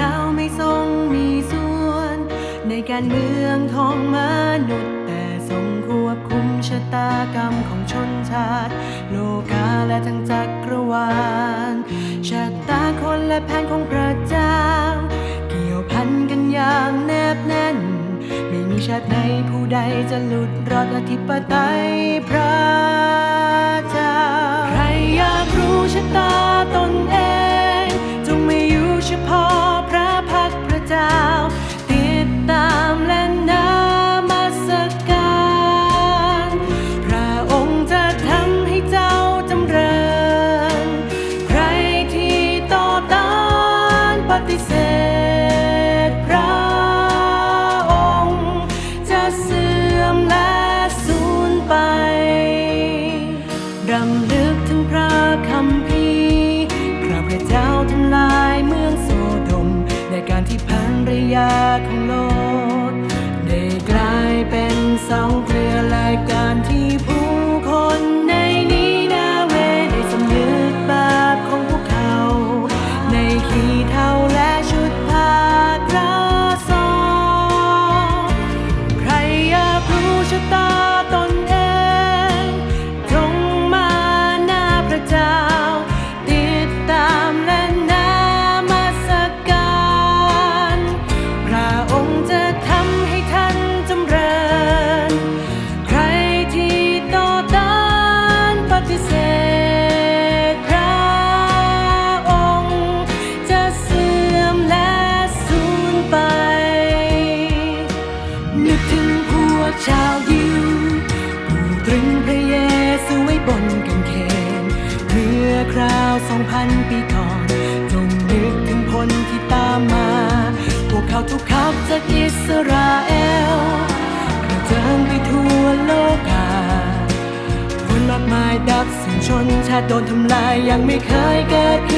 ดาวไม่ทรงมีส่วน ในการเมืองของมนุษย์ แต่ทรงควบคุมชะตากรรมของชนชาติ โลกาและทั้งจักรวาลชะตาคนและแผนของพระเจ้า เกี่ยวพันกันอย่างแนบแน่น ไม่มีชาติไหนผู้ใดจะหลุดรอดอธิปไตยพระเจ้า ใครอยากรู้ชะตาตนเอง พันรยาของโลก สองพันปีก่อน จงนึกถึงผลที่ตามมา พวกเขาทุกขับจากอิสราเอลกระเจิงไปทั่วโลกาคนมากมายดับสิ้นชนชาติโดนทำลายยังไม่เคยเกิดขึ้น